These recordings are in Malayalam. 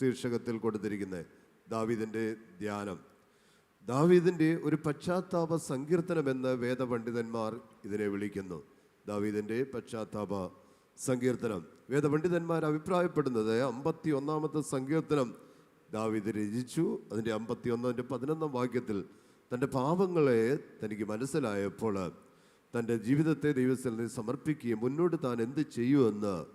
ശീർഷകത്തിൽ കൊടുത്തിരിക്കുന്നത് ദാവീദിന്റെ ധ്യാനം. ദാവീദിന്റെ ഒരു പശ്ചാത്താപ സങ്കീർത്തനമെന്ന് വേദപണ്ഡിതന്മാർ ഇതിനെ വിളിക്കുന്നു. ദാവീദിന്റെ പശ്ചാത്താപ സങ്കീർത്തനം. വേദപണ്ഡിതന്മാർ അഭിപ്രായപ്പെടുന്നത് അമ്പത്തി ഒന്നാമത്തെ സങ്കീർത്തനം ദാവീദ് രചിച്ചു. അതിന്റെ അമ്പത്തി ഒന്നതിന്റെ പതിനൊന്നാം വാക്യത്തിൽ തന്റെ പാപങ്ങളെ തനിക്ക് മനസ്സിലായപ്പോൾ തന്റെ ജീവിതത്തെ ദൈവത്തിൽ സമർപ്പിക്കുകയും മുന്നോട്ട് താൻ എന്ത് ചെയ്യുമെന്ന്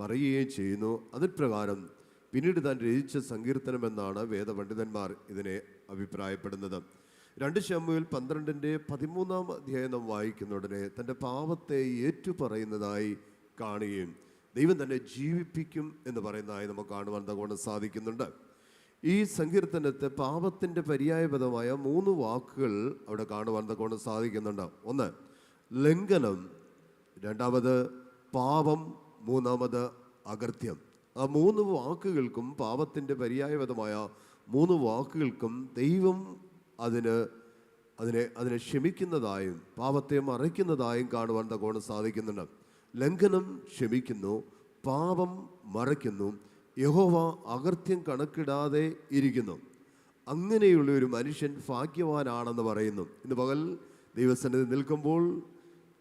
പറയുകയും ചെയ്യുന്നു. അതിൻ പ്രകാരം പിന്നീട് താൻ രചിച്ച സങ്കീർത്തനമെന്നാണ് വേദപണ്ഡിതന്മാർ ഇതിനെ അഭിപ്രായപ്പെടുന്നത്. രണ്ട് ശമുവിൽ പന്ത്രണ്ടിന്റെ പതിമൂന്നാം വായിക്കുന്ന ഉടനെ തന്റെ പാപത്തെ ഏറ്റുപറയുന്നതായി കാണുകയും ദൈവം തന്നെ ജീവിപ്പിക്കും എന്ന് പറയുന്നതായി നമുക്ക് കാണുവാൻ തകൊണ്ട് സാധിക്കുന്നുണ്ട്. ഈ സങ്കീർത്തനത്തെ പാപത്തിന്റെ പര്യായപദമായ മൂന്ന് വാക്കുകൾ അവിടെ കാണുവാൻ തകൊണ്ട് സാധിക്കുന്നുണ്ട്. ഒന്ന് ലംഘനം. രണ്ടാമത് പാപം. മൂന്നാമത് അകൃത്യം. ആ മൂന്ന് വാക്കുകൾക്കും പാപത്തിന്റെ പര്യായപദമായ മൂന്ന് വാക്കുകൾക്കും ദൈവം അതിന് അതിനെ അതിനെ ക്ഷമിക്കുന്നതായും പാപത്തെ മറയ്ക്കുന്നതായും കാണുവാൻ തക്കോണം സാധിക്കുന്നുണ്ട്. ലംഘനം ക്ഷമിക്കുന്നു പാപം മറയ്ക്കുന്നു യഹോവ അകൃത്യം കണക്കിടാതെ ഇരിക്കുന്നു. അങ്ങനെയുള്ള ഒരു മനുഷ്യൻ ഭാഗ്യവാനാണെന്ന് പറയുന്നു. ഇന്ന് പകൽ ദൈവസന്നിധി നിൽക്കുമ്പോൾ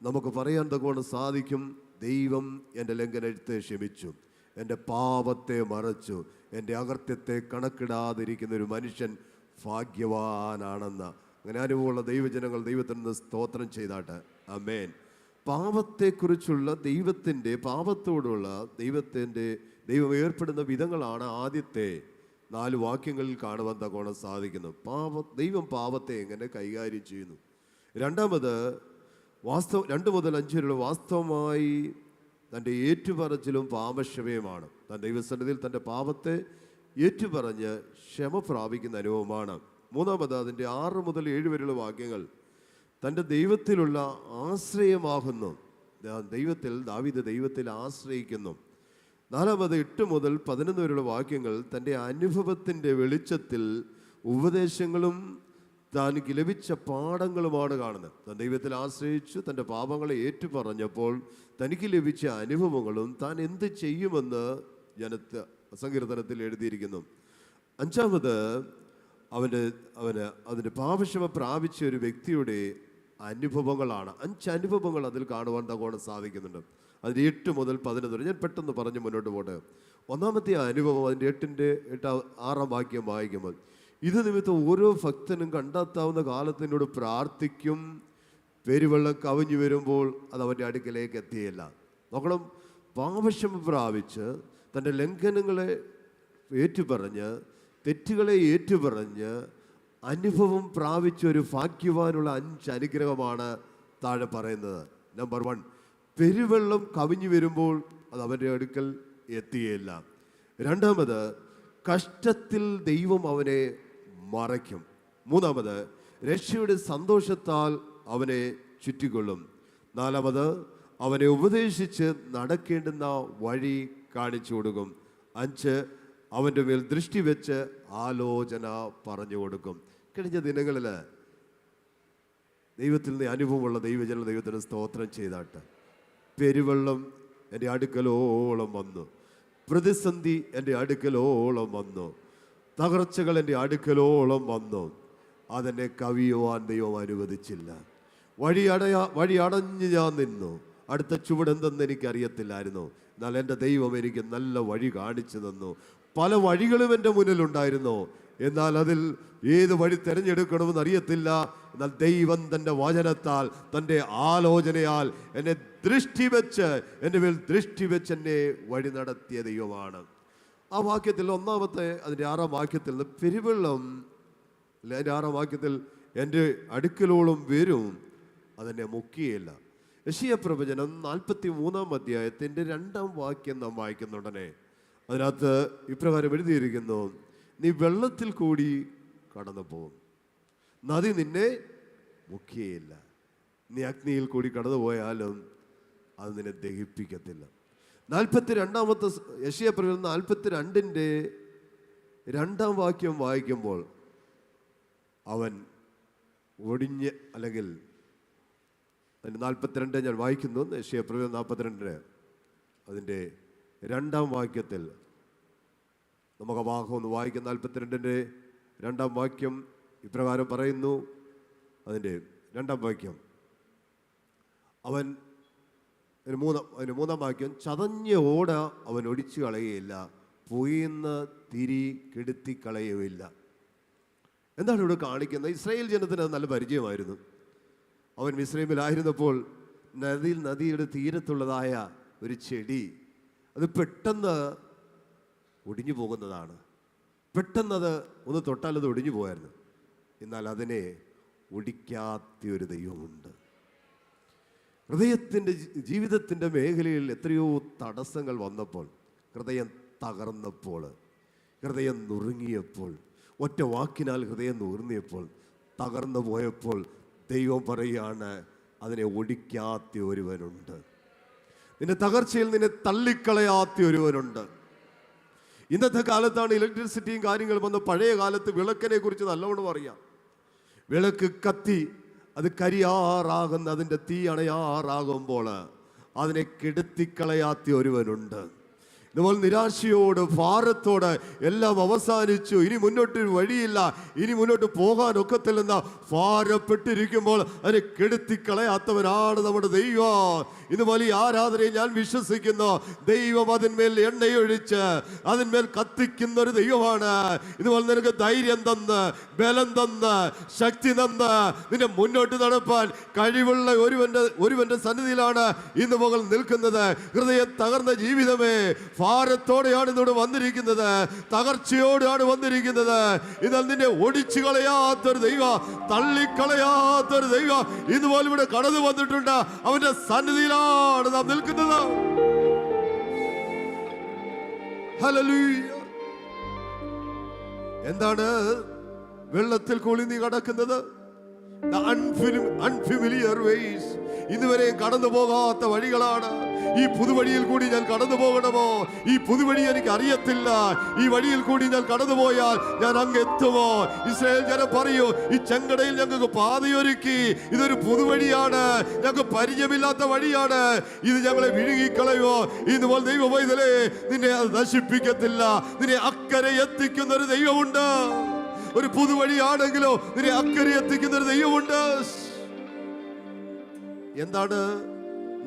നമുക്ക് പറയാൻ തക്കോണം സാധിക്കും ദൈവം എന്റെ ലംഘനത്തെ ക്ഷമിച്ചു. എന്റെ പാപത്തെ മറച്ചു എന്റെ അകൃത്യത്തെ കണക്കിടാതിരിക്കുന്ന ഒരു മനുഷ്യൻ ഭാഗ്യവാനാണെന്ന്. അങ്ങനെ അനുഭവമുള്ള ദൈവജനങ്ങൾ ദൈവത്തിൽ നിന്ന് സ്തോത്രം ചെയ്താട്ട്. അമേൻ പാപത്തെക്കുറിച്ചുള്ള ദൈവത്തിന്റെ പാപത്തോടുള്ള ദൈവത്തിന്റെ ദൈവം ഏർപ്പെടുന്ന വിധങ്ങളാണ് ആദ്യത്തെ നാല് വാക്യങ്ങളിൽ കാണുവാൻ തക്കോണം സാധിക്കുന്നു പാപ ദൈവം പാപത്തെ എങ്ങനെ കൈകാര്യം ചെയ്യുന്നു? രണ്ടാമത് വാസ്തവ രണ്ട് മുതൽ അഞ്ച് വരെയുള്ള വാസ്തവമായി തന്റെ ഏറ്റുപറച്ചിലും പാപക്ഷമയുമാണ്. തന്റെ ദൈവസന്നിധിയിൽ തന്റെ പാപത്തെ ഏറ്റുപറഞ്ഞ് ക്ഷമ പ്രാപിക്കുന്ന അനുഭവമാണ്. മൂന്നാമത് അതിന്റെ ആറ് മുതൽ ഏഴ് വരെയുള്ള വാക്യങ്ങൾ. തന്റെ ദൈവത്തിലുള്ള ആശ്രയമാകുന്നു. ദൈവത്തിൽ ദാവിദ് ദൈവത്തിൽ ആശ്രയിക്കുന്നു. നാലാമത് എട്ട് മുതൽ പതിനൊന്ന് വരെയുള്ള വാക്യങ്ങൾ തന്റെ അനുഭവത്തിന്റെ വെളിച്ചത്തിൽ ഉപദേശങ്ങളും തനിക്ക് ലഭിച്ച പാഠങ്ങളുമാണ് കാണുന്നത്. തൻ ദൈവത്തിൽ ആശ്രയിച്ചു തന്റെ പാപങ്ങളെ ഏറ്റുപറഞ്ഞപ്പോൾ തനിക്ക് ലഭിച്ച അനുഭവങ്ങളും താൻ എന്ത് ചെയ്യുമെന്ന് ജനത്ത് സങ്കീർത്തനത്തിൽ എഴുതിയിരിക്കുന്നു. അഞ്ചാമത് അവന്റെ അവന് അതിന്റെ പാപക്ഷമ പ്രാപിച്ച ഒരു വ്യക്തിയുടെ അനുഭവങ്ങളാണ്. അഞ്ച് അനുഭവങ്ങൾ അതിൽ കാണുവാൻ തകോണം സാധിക്കുന്നുണ്ട്. അതിന്റെ എട്ട് മുതൽ പതിനൊന്ന് വരെ ഞാൻ പെട്ടെന്ന് പറഞ്ഞ് മുന്നോട്ട് പോട്ടെ. ഒന്നാമത്തെ അനുഭവം അതിന്റെ എട്ടിന്റെ എട്ടാം ആറാം വാക്യം വായിക്കുമ്പോൾ ഇത് നിമിത്തം ഓരോ ഭക്തനും കണ്ടെത്താവുന്ന കാലത്തിനോട് പ്രാർത്ഥിക്കും. പെരുവെള്ളം കവിഞ്ഞു വരുമ്പോൾ അത് അവന്റെ അടുക്കലേക്ക് എത്തിയില്ല. നോക്കണം പാപക്ഷമ പ്രാപിച്ച് തന്റെ ലംഘനങ്ങളെ ഏറ്റുപറഞ്ഞ് തെറ്റുകളെ ഏറ്റുപറഞ്ഞ് അനുഭവം പ്രാപിച്ച ഒരു ഭാഗ്യവാനുള്ള അഞ്ച് അനുഗ്രഹമാണ് താഴെ പറയുന്നത്. നമ്പർ വൺ പെരുവെള്ളം കവിഞ്ഞു വരുമ്പോൾ അത് അവന്റെ അടുക്കൽ എത്തിയില്ല. രണ്ടാമത് കഷ്ടത്തിൽ ദൈവം അവനെ മറയ്ക്കും. മൂന്നാമത് രക്ഷയുടെ സന്തോഷത്താൽ അവനെ ചുറ്റിക്കൊള്ളും. നാലാമത് അവനെ ഉപദേശിച്ച് നടക്കേണ്ടുന്ന വഴി കാണിച്ചു കൊടുക്കും. അഞ്ച് അവന്റെ മേൽ ദൃഷ്ടി വെച്ച് ആലോചന പറഞ്ഞു കൊടുക്കും. കഴിഞ്ഞ ദിനങ്ങളിൽ ദൈവത്തിൽ നിന്ന് അനുഭവമുള്ള ദൈവജന ദൈവത്തിന് സ്തോത്രം ചെയ്താട്ട്. പെരുവെള്ളം എന്റെ അടുക്കലോളം വന്നു. പ്രതിസന്ധി എന്റെ അടുക്കലോളം വന്നു. തകർച്ചകൾ എന്റെ അടുക്കലോളം വന്നു. അതെന്നെ കവിയുവാൻ ദൈവം അനുവദിച്ചില്ല. വഴി അടയ വഴി അടഞ്ഞ് ഞാൻ നിന്നു. അടുത്ത ചുവടെന്തെന്ന് എനിക്കറിയത്തില്ലായിരുന്നു. എന്നാൽ എന്റെ ദൈവം എനിക്ക് നല്ല വഴി കാണിച്ചു തന്നു. പല വഴികളും എന്റെ മുന്നിലുണ്ടായിരുന്നു. എന്നാൽ അതിൽ ഏത് വഴി തിരഞ്ഞെടുക്കണമെന്ന് അറിയത്തില്ല. എന്നാൽ ദൈവം തന്റെ വചനത്താൽ തന്റെ ആലോചനയാൽ എന്നെ ദൃഷ്ടി വെച്ച് എന്റെ മേൽ ദൃഷ്ടി വെച്ച് എന്നെ വഴി നടത്തിയ ദൈവമാണ്. ആ വാക്യത്തിൽ ഒന്നാമത്തെ അതിന്റെ ആറാം വാക്യത്തിൽ പെരുവെള്ളം അല്ലെ അതിന്റെ ആറാം വാക്യത്തിൽ എന്റെ അടുക്കലോളം വരും അതെന്നെ മുക്കിയില്ല. യശിയ പ്രവചനം നാൽപ്പത്തി മൂന്നാം അധ്യായത്തിന്റെ രണ്ടാം വാക്യം നാം വായിക്കുന്നുടനെ അതിനകത്ത് ഇപ്രകാരം എഴുതിയിരിക്കുന്നു നീ വെള്ളത്തിൽ കൂടി കടന്നു പോകും നദി നിന്നെ മുക്കിയില്ല. നീ അഗ്നിയിൽ കൂടി കടന്നു പോയാലും അത് നിന്നെ ദഹിപ്പിക്കത്തില്ല. നാൽപ്പത്തി രണ്ടാമത്തെ യശിയ പ്രകടനം നാൽപ്പത്തി രണ്ടിന്റെ രണ്ടാം വാക്യം വായിക്കുമ്പോൾ അവൻ ഒടിഞ്ഞ് അല്ലെങ്കിൽ നാൽപ്പത്തിരണ്ട് ഞാൻ വായിക്കുന്നു യശിയ പ്രകടനം നാൽപ്പത്തിരണ്ടിന്. അതിന്റെ രണ്ടാം വാക്യത്തിൽ നമുക്ക് ഭാഗം ഒന്ന് വായിക്കുന്ന നാൽപ്പത്തിരണ്ടിന്റെ രണ്ടാം വാക്യം ഇപ്രകാരം പറയുന്നു. അതിന്റെ രണ്ടാം വാക്യം. അവൻ അതിന് മൂന്നാം അതിന് മൂന്നാം വാക്യം ചതഞ്ഞ ഓട അവൻ ഒടിച്ചു കളയുകയില്ല പൊയ്യുന്ന തിരി കെടുത്തി കളയുകയില്ല. എന്താണ് ഇവിടെ കാണിക്കുന്നത് ഇസ്രായേൽ ജനത്തിന് അത് നല്ല പരിചയമായിരുന്നു. അവൻ മിസ്രൈമിലായിരുന്നപ്പോൾ നദിയിൽ നദിയുടെ തീരത്തുള്ളതായ ഒരു ചെടി അത് പെട്ടെന്ന് ഒടിഞ്ഞു പോകുന്നതാണ്. പെട്ടെന്നത് ഒന്ന് തൊട്ടാൽ അത് ഒടിഞ്ഞു പോയായിരുന്നു എന്നാൽ അതിനെ ഒടിക്കാത്ത ഒരു ദൈവമുണ്ട്. ഹൃദയത്തിന്റെ ജീവിതത്തിന്റെ മേഖലയിൽ എത്രയോ തടസ്സങ്ങൾ വന്നപ്പോൾ ഹൃദയം തകർന്നപ്പോൾ ഹൃദയം നുറുങ്ങിയപ്പോൾ ഒറ്റ വാക്കിനാൽ ഹൃദയം നുറുങ്ങിയപ്പോൾ തകർന്നു പോയപ്പോൾ ദൈവം പറയുകയാണ് അതിനെ ഒടിക്കാത്ത ഒരുവനുണ്ട്. നിന്റെ തകർച്ചയിൽ നിന്നെ തള്ളിക്കളയാത്ത ഒരുവനുണ്ട്. ഇന്നത്തെ കാലത്താണ് ഇലക്ട്രിസിറ്റിയും കാര്യങ്ങളും വന്ന് പഴയ കാലത്ത് വിളക്കിനെ കുറിച്ച് നല്ലവണ്ണം അറിയാം. വിളക്ക് കത്തി അത് കരിയാറാകുന്ന അതിന്റെ തീ അണയാറാകുമ്പോൾ അതിനെ കെടുത്തിക്കളയാത്ത ഒരുവനുണ്ട്. ഇതുപോലെ നിരാശയോട് ഭാരത്തോട് എല്ലാം അവസാനിച്ചു. ഇനി മുന്നോട്ട് വഴിയില്ല. ഇനി മുന്നോട്ട് പോകാൻ ഒക്കത്തില്ലെന്ന ഭാരപ്പെട്ടിരിക്കുമ്പോൾ അതിനെ കെടുത്തിക്കളയാത്തവനാണ് നമ്മുടെ ദൈവം. ഇത് വലിയ ആരാധനയെ ഞാൻ വിശ്വസിക്കുന്നു. ദൈവം അതിന്മേൽ എണ്ണയൊഴിച്ച് അതിന്മേൽ കത്തിക്കുന്ന ഒരു ദൈവമാണ്. ഇതുപോലെ നിനക്ക് ധൈര്യം തന്ന് ബലം തന്ന് ശക്തി തന്ന് നിന്നെ മുന്നോട്ട് നടപ്പാൻ കഴിവുള്ള ഒരുവന്റെ ഒരുവന്റെ സന്നിധിയിലാണ് ഇന്ന് മുകൾ നിൽക്കുന്നത്. ഹൃദയം തകർന്ന ജീവിതമേ ഭാരത്തോടെയാണ് ഇന്നോട് വന്നിരിക്കുന്നത്. തകർച്ചയോടെയാണ് വന്നിരിക്കുന്നത്. എന്നാൽ നിന്നെ ഒടിച്ചു കളയാത്തൊരു ദൈവ തള്ളിക്കളയാത്തൊരു ദൈവ ഇതുപോലെ ഇവിടെ കടന്നു വന്നിട്ടുണ്ട്. അവന്റെ സന്നിധിയിലാണ് നാം നിൽക്കുന്നത്. എന്താണ് വെള്ളത്തിൽ കുളിനി കടക്കുന്നത്? അൺഫിലിം അൺഫിമിലിയർ വേസ്. ഇതുവരെ കടന്നു പോകാത്ത വഴികളാണ്. ഈ പുതുവഴിയിൽ കൂടി ഞാൻ കടന്നു പോകണമോ? ഈ പുതുവഴി എനിക്ക് അറിയത്തില്ല. ഈ വഴിയിൽ കൂടി ഞാൻ കടന്നു പോയാൽ ഞാൻ അങ്ങ് എത്തുമോ? ഇസ്രായേൽ ജനം പറയൂ ഈ ചെങ്കടയിൽ ഞങ്ങൾക്ക് പാതയൊരുക്കി. ഇതൊരു പുതുവഴിയാണ്. ഞങ്ങൾക്ക് പരിചയമില്ലാത്ത വഴിയാണ്. ഇത് ഞങ്ങളെ വിഴുങ്ങിക്കളയോ ഇതുപോലെ ദൈവം പൈതലേ നിന്നെ അത് നശിപ്പിക്കത്തില്ല. നിന്നെ അക്കരെ എത്തിക്കുന്ന ഒരു ദൈവമുണ്ട്. ഒരു പുതുവഴിയാണെങ്കിലോ നിന്നെ അക്കരെ എത്തിക്കുന്ന ഒരു ദൈവമുണ്ട്. എന്താണ്?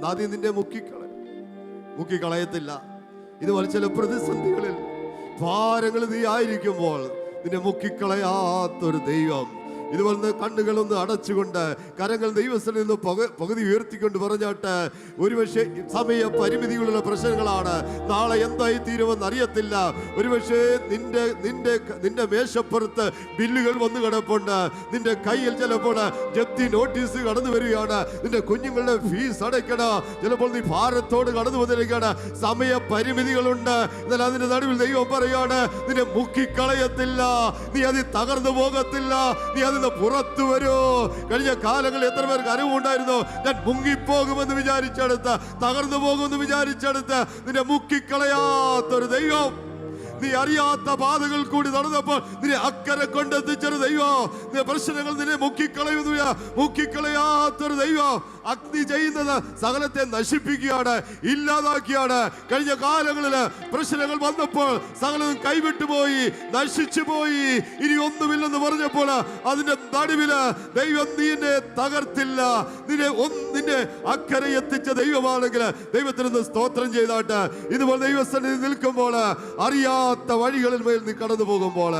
നദി നിന്റെ മുക്കിക്കള മുക്കിക്കളയത്തില്ല. ഇതുപോലെ ചില പ്രതിസന്ധികളിൽ ഭാരങ്ങൾ നീ ആയിരിക്കുമ്പോൾ നിന്നെ മുക്കിക്കളയാത്തൊരു ദൈവം ഇതുപോലെ കണ്ണുകളൊന്ന് അടച്ചുകൊണ്ട് കരങ്ങൾ ദൈവസ്ഥലിൽ നിന്ന് പക പകുതി ഉയർത്തിക്കൊണ്ട് പറഞ്ഞാട്ട് ഒരുപക്ഷെ സമയ പരിമിതികളുള്ള പ്രശ്നങ്ങളാണ്. നാളെ എന്തായി തീരുമെന്ന് അറിയത്തില്ല. ഒരുപക്ഷെ നിന്റെ നിന്റെ നിന്റെ മേശപ്പുറത്ത് ബില്ലുകൾ വന്നു കിടപ്പുണ്ട്. നിന്റെ കയ്യിൽ ചിലപ്പോൾ ജപ്തി നോട്ടീസ് കടന്നു വരികയാണ്. നിന്റെ കുഞ്ഞുങ്ങളുടെ ഫീസ് അടയ്ക്കണം ചിലപ്പോൾ നീ ഭാരത്തോട് കടന്നു വന്നിരിക്കുകയാണ് സമയ പരിമിതികളുണ്ട്. എന്നാൽ അതിന്റെ നടുവിൽ ദൈവം പറയുകയാണ് നിന്നെ മുക്കിക്കളയത്തില്ല. നീ അതിൽ തകർന്നു പോകത്തില്ല. നീ അതിൽ നിന്ന് പുറത്തു വരൂ. കഴിഞ്ഞ കാലങ്ങളിൽ എത്ര പേർക്ക് അറിവുണ്ടായിരുന്നു? ഞാൻ മുങ്ങിപ്പോകുമെന്ന് വിചാരിച്ചെടുത്ത് തകർന്നു പോകുമെന്ന് വിചാരിച്ചെടുത്ത് നിന്നെ മുക്കിക്കളയാത്തൊരു ദൈവം. നീ അറിയാത്ത പാതകൾ കൂടി നടന്നപ്പോൾ നിന്നെ അക്കരെ കൊണ്ടെത്തിച്ചൊരു ദൈവം. പ്രശ്നങ്ങൾ നിന്നെ മുക്കിക്കളയുന്നു മുക്കിക്കളയാത്തൊരു ദൈവം. അഗ്നി ചെയ്യുന്നത് സകലത്തെ നശിപ്പിക്കുകയാണ് ഇല്ലാതാക്കിയാണ്. കഴിഞ്ഞ കാലങ്ങളിൽ പ്രശ്നങ്ങൾ വന്നപ്പോൾ സകലതും കൈവിട്ടു പോയി നശിച്ചു പോയി. ഇനി ഒന്നുമില്ലെന്ന് പറഞ്ഞപ്പോൾ അതിന്റെ നടുവിൽ ദൈവം നിന്നെ തകർത്തില്ല. നിന്നെ ഒന്നിന്റെ നിന്നെ അക്കരെ എത്തിച്ച ദൈവമാണെങ്കിൽ ദൈവത്തിന് സ്തോത്രം ചെയ്താട്ട്. ഇതുപോലെ ദൈവസ്ഥ നിൽക്കുമ്പോൾ അറിയാത്ത വഴികളിൽ മേൽ നീ കടന്നു പോകുമ്പോൾ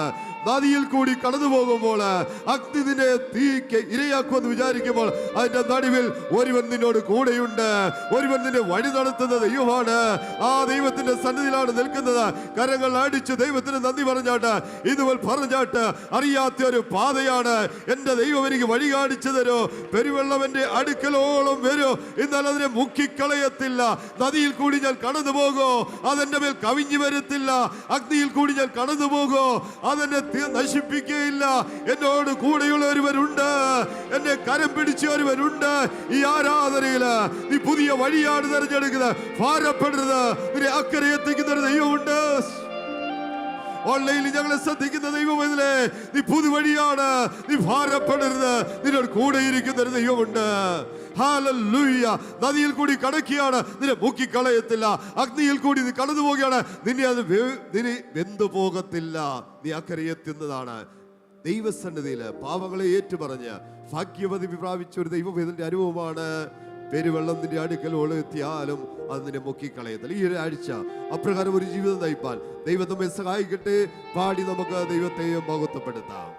നദിയിൽ കൂടി കടന്നു പോകുമ്പോൾ അഗ്നിതിനെ തീക്ക് ഇരയാക്കുമെന്ന് വിചാരിക്കുമ്പോൾ അതിന്റെ നടുവിൽ ഒരുവൻ നിന്നോട് കൂടെയുണ്ട്. ഒരുവൻ നിന്നെ വഴി നടത്തുന്ന ദൈവമാണ്. ആ ദൈവത്തിന്റെ സന്നിധിയിലാണ് നിൽക്കുന്നത്. കരങ്ങൾ അടിച്ച് ദൈവത്തിന് നന്ദി പറഞ്ഞാട്ട് ഇതുപോലെ പറഞ്ഞാട്ട് അറിയാത്ത ഒരു പാതയാണ്. എന്റെ ദൈവം എനിക്ക് വഴി കാണിച്ചു തരൂ. പെരുവെള്ളം അടുക്കലോളം വരൂ. എന്നാൽ അതിനെ മുക്കിക്കളയത്തില്ല. നദിയിൽ കൂടി ഞാൻ കടന്നു പോകോ. അതെന്റെ മേൽ കവിഞ്ഞു വരത്തില്ല. അഗ്നിയിൽ കൂടി ഞാൻ കടന്നു പോകോ. അതെന്നെ തീ- നശിപ്പിക്കുകയില്ല. എന്നോട് കൂടെയുള്ള ഒരുവരുണ്ട് എന്നെ കരം പിടിച്ച ഒരുവരുണ്ട് ഈ ആരാധനയിൽ നീ പുതിയ വഴിയാണ് തിരഞ്ഞെടുക്കുന്നത്. ഭാരപ്പെടരുത്. നിന്നെ അക്കരെ എത്തിക്കുന്ന ഒരു ദൈവമുണ്ട്. ഓൺലൈനിൽ ഞങ്ങളെ ശ്രദ്ധിക്കുന്ന ദൈവം ഇതിലെ നീ പുതുവഴിയാണ്. നീ ഭാരപ്പെടരുത്. നിന്നോട് കൂടെ ഇരിക്കുന്ന ഒരു ദൈവമുണ്ട്. നദിയിൽ കൂടി കടക്കുകയാണ്. നിന്നെ മുക്കിക്കളയത്തില്ല. അഗ്നിയിൽ കൂടി നീ കടന്നു പോവുകയാണ് നിന്നെ അത് നിന്നെ വെന്തു പോകത്തില്ല. നീ അക്കരയെ തിന്നതാണ് ദൈവസന്നിധിയിൽ പാവങ്ങളെ ഏറ്റുപറഞ്ഞ് ഭാഗ്യവതി പ്രാപിച്ച ഒരു ദൈവവേദന്റെ അനുഭവമാണ്. പെരുവെള്ളം നിന്റെ അടുക്കൽ എത്തിയാലും അത് നിന്നെ മുക്കിക്കളയത്തില്ല. ഈ ഒരു ആഴ്ച അപ്രകാരം ഒരു ജീവിതം നയിപ്പാൽ ദൈവം നമ്മെ സഹായിക്കട്ടെ. പാടി നമുക്ക് ദൈവത്തെ മഹത്വപ്പെടുത്താം.